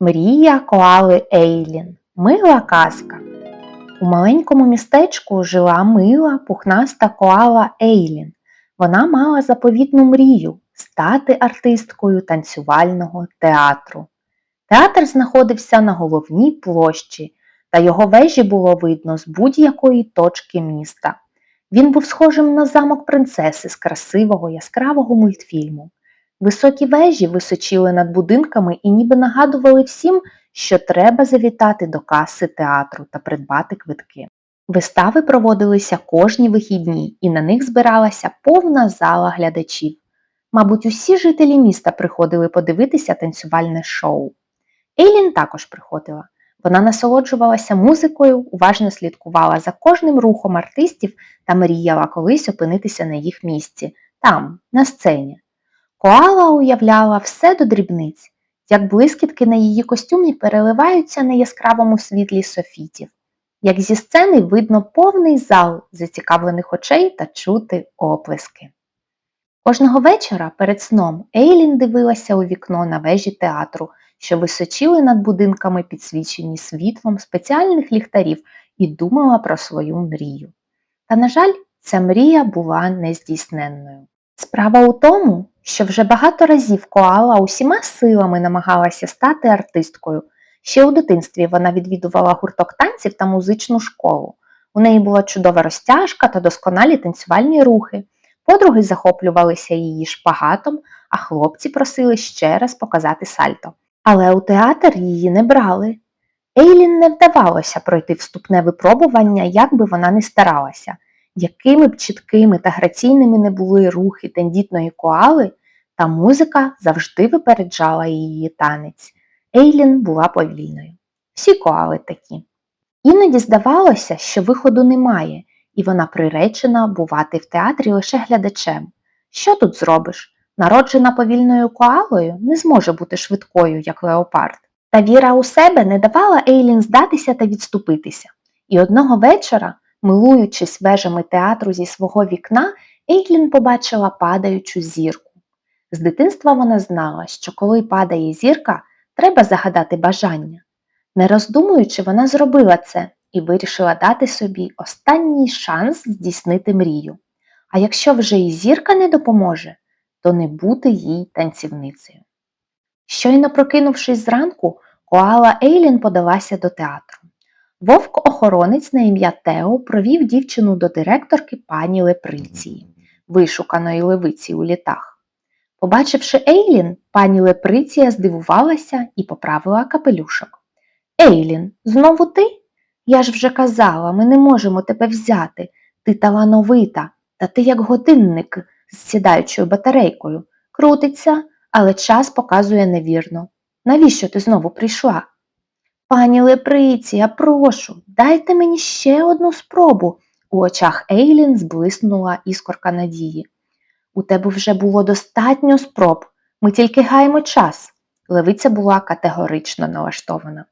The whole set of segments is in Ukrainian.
Мрія коали Ейлін. Мила казка. У маленькому містечку жила мила пухнаста коала Ейлін. Вона мала заповітну мрію стати артисткою танцювального театру. Театр знаходився на головній площі, та його вежі було видно з будь-якої точки міста. Він був схожим на замок принцеси з красивого яскравого мультфільму. Високі вежі височили над будинками і ніби нагадували всім, що треба завітати до каси театру та придбати квитки. Вистави проводилися кожні вихідні, і на них збиралася повна зала глядачів. Мабуть, усі жителі міста приходили подивитися танцювальне шоу. Ейлін також приходила. Вона насолоджувалася музикою, уважно слідкувала за кожним рухом артистів та мріяла колись опинитися на їх місці, там, на сцені. Коала уявляла все до дрібниць, як блискітки на її костюмі переливаються на яскравому світлі софітів, як зі сцени видно повний зал зацікавлених очей та чути оплески. Кожного вечора перед сном Ейлін дивилася у вікно на вежі театру, що височили над будинками підсвічені світлом спеціальних ліхтарів, і думала про свою мрію. Та, на жаль, ця мрія була нездійсненною. Справа у тому, що вже багато разів Коала усіма силами намагалася стати артисткою. Ще у дитинстві вона відвідувала гурток танців та музичну школу. У неї була чудова розтяжка та досконалі танцювальні рухи. Подруги захоплювалися її шпагатом, а хлопці просили ще раз показати сальто. Але у театр її не брали. Ейлін не вдавалося пройти вступне випробування, як би вона не старалася. Якими б чіткими та граційними не були рухи тендітної коали, та музика завжди випереджала її танець. Ейлін була повільною. Всі коали такі. Іноді здавалося, що виходу немає, і вона приречена бувати в театрі лише глядачем. Що тут зробиш? Народжена повільною коалою не зможе бути швидкою, як леопард. Та віра у себе не давала Ейлін здатися та відступитися. І одного вечора, милуючись вежами театру зі свого вікна, Ейлін побачила падаючу зірку. З дитинства вона знала, що коли падає зірка, треба загадати бажання. Не роздумуючи, вона зробила це і вирішила дати собі останній шанс здійснити мрію. А якщо вже і зірка не допоможе, то не бути їй танцівницею. Щойно прокинувшись зранку, Коала Ейлін подалася до театру. Вовк-охоронець на ім'я Тео провів дівчину до директорки пані Леприції, вишуканої левиці у літах. Побачивши Ейлін, пані Леприція здивувалася і поправила капелюшок. Ейлін, знову ти? Я ж вже казала, ми не можемо тебе взяти. Ти талановита, та ти як годинник з сідаючою батарейкою. Крутиться, але час показує невірно. Навіщо ти знову прийшла? Пані Леприція, прошу, дайте мені ще одну спробу. У очах Ейлін зблиснула іскорка надії. У тебе вже було достатньо спроб, ми тільки гаємо час. Левиця була категорично налаштована.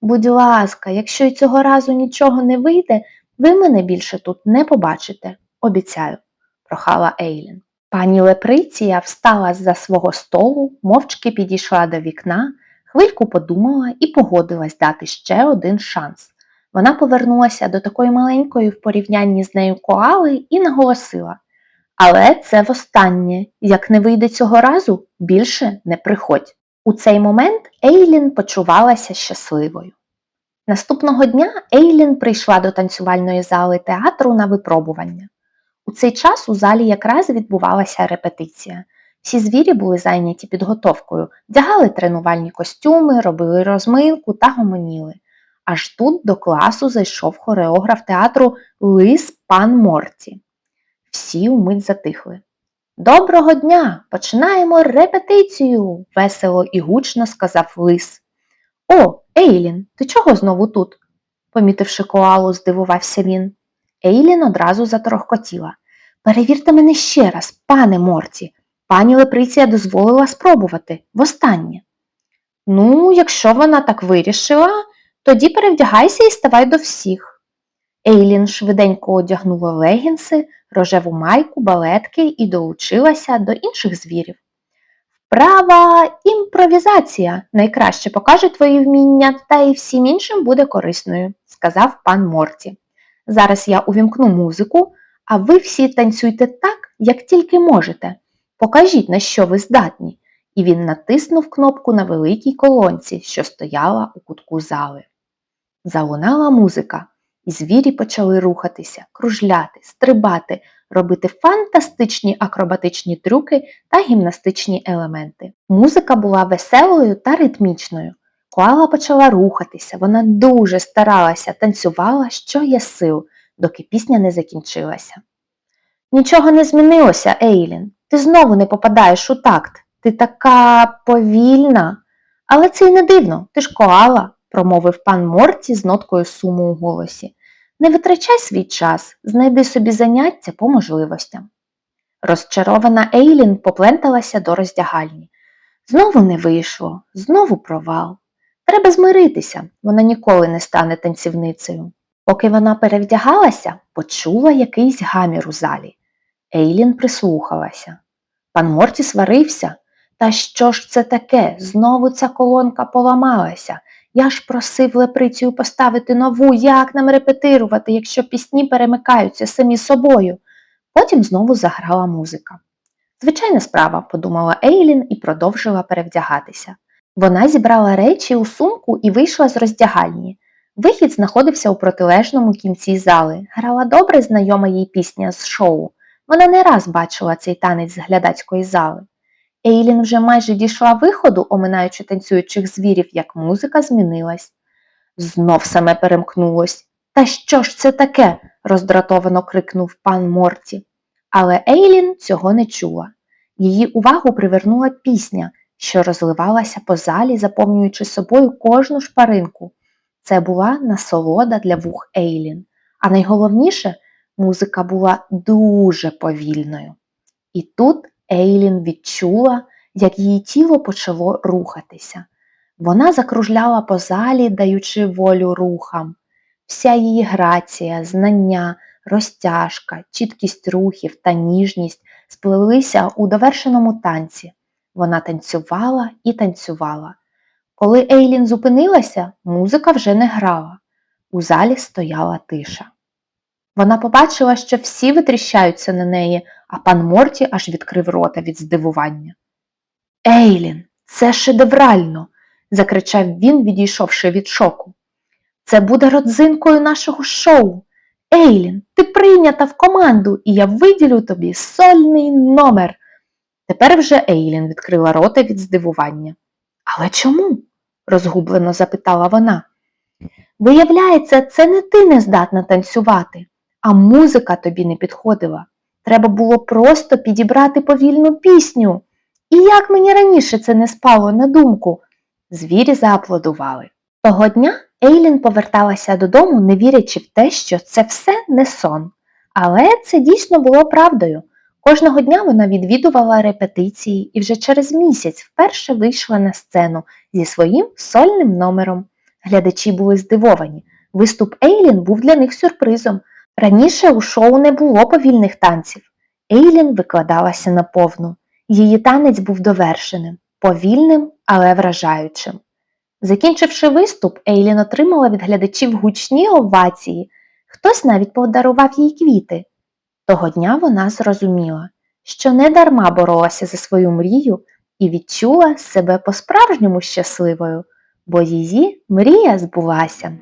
Будь ласка, якщо й цього разу нічого не вийде, ви мене більше тут не побачите, обіцяю, прохала Ейлін. Пані Леприція встала з-за свого столу, мовчки підійшла до вікна, хвильку подумала і погодилась дати ще один шанс. Вона повернулася до такої маленької в порівнянні з нею коали і наголосила Але це востаннє, як не вийде цього разу, більше не приходь. У цей момент Ейлін почувалася щасливою. Наступного дня Ейлін прийшла до танцювальної зали театру на випробування. У цей час у залі якраз відбувалася репетиція. Всі звірі були зайняті підготовкою, вдягали тренувальні костюми, робили розминку та гомоніли. Аж тут до класу зайшов хореограф театру Лис Пан Морті. Всі умить затихли. Доброго дня! Починаємо репетицію, весело і гучно сказав лис. О, Ейлін, ти чого знову тут? помітивши коалу, здивувався він. Ейлін одразу заторохкотіла. Перевірте мене ще раз, пане Морті. Пані Леприція дозволила спробувати востаннє. Ну, якщо вона так вирішила, тоді перевдягайся і ставай до всіх. Ейлін швиденько одягнула легінси, рожеву майку, балетки і долучилася до інших звірів. Права імпровізація найкраще покаже твої вміння та і всім іншим буде корисною, сказав пан Морті. Зараз я увімкну музику, а ви всі танцюйте так, як тільки можете. Покажіть, на що ви здатні. І він натиснув кнопку на великій колонці, що стояла у кутку зали. Залунала музика, і звірі почали рухатися, кружляти, стрибати, робити фантастичні акробатичні трюки та гімнастичні елементи. Музика була веселою та ритмічною. Коала почала рухатися, вона дуже старалася, танцювала, що є сил, доки пісня не закінчилася. Нічого не змінилося, Ейлін. Ти знову не попадаєш у такт. Ти така повільна. Але це й не дивно, ти ж коала, промовив пан Морті з ноткою суму у голосі. Не витрачай свій час, знайди собі заняття по можливостям. Розчарована Ейлін попленталася до роздягальні. Знову не вийшло, знову провал. Треба змиритися, вона ніколи не стане танцівницею. Поки вона перевдягалася, почула якийсь гамір у залі. Ейлін прислухалася. Пан Морті сварився. Та що ж це таке? Знову ця колонка поламалася. Я ж просив Леприцію поставити нову, як нам репетирувати, якщо пісні перемикаються самі собою. Потім знову заграла музика. Звичайна справа, подумала Ейлін і продовжила перевдягатися. Вона зібрала речі у сумку і вийшла з роздягальні. Вихід знаходився у протилежному кінці зали. Грала добре знайома їй пісня з шоу. Вона не раз бачила цей танець з глядацької зали. Ейлін вже майже дійшла виходу, оминаючи танцюючих звірів, як музика змінилась. Знов саме перемкнулось. Та що ж це таке? роздратовано крикнув пан Морті. Але Ейлін цього не чула. Її увагу привернула пісня, що розливалася по залі, заповнюючи собою кожну шпаринку. Це була насолода для вух Ейлін. А найголовніше, музика була дуже повільною. І тут Ейлін відчула, як її тіло почало рухатися. Вона закружляла по залі, даючи волю рухам. Вся її грація, знання, розтяжка, чіткість рухів та ніжність сплелися у довершеному танці. Вона танцювала і танцювала. Коли Ейлін зупинилася, музика вже не грала. У залі стояла тиша. Вона побачила, що всі витріщаються на неї, а пан Морті аж відкрив рота від здивування. Ейлін, це шедеврально, закричав він, відійшовши від шоку. Це буде родзинкою нашого шоу. Ейлін, ти прийнята в команду, і я виділю тобі сольний номер. Тепер вже Ейлін відкрила рота від здивування. Але чому? розгублено запитала вона. Виявляється, це не ти не здатна танцювати, а музика тобі не підходила. Треба було просто підібрати повільну пісню. І як мені раніше це не спало на думку? Звірі зааплодували. Того дня Ейлін поверталася додому, не вірячи в те, що це все не сон. Але це дійсно було правдою. Кожного дня вона відвідувала репетиції і вже через місяць вперше вийшла на сцену зі своїм сольним номером. Глядачі були здивовані. Виступ Ейлін був для них сюрпризом. Раніше у шоу не було повільних танців. Ейлін викладалася наповну. Її танець був довершеним, повільним, але вражаючим. Закінчивши виступ, Ейлін отримала від глядачів гучні овації. Хтось навіть подарував їй квіти. Того дня вона зрозуміла, що не дарма боролася за свою мрію і відчула себе по-справжньому щасливою, бо її мрія збулася.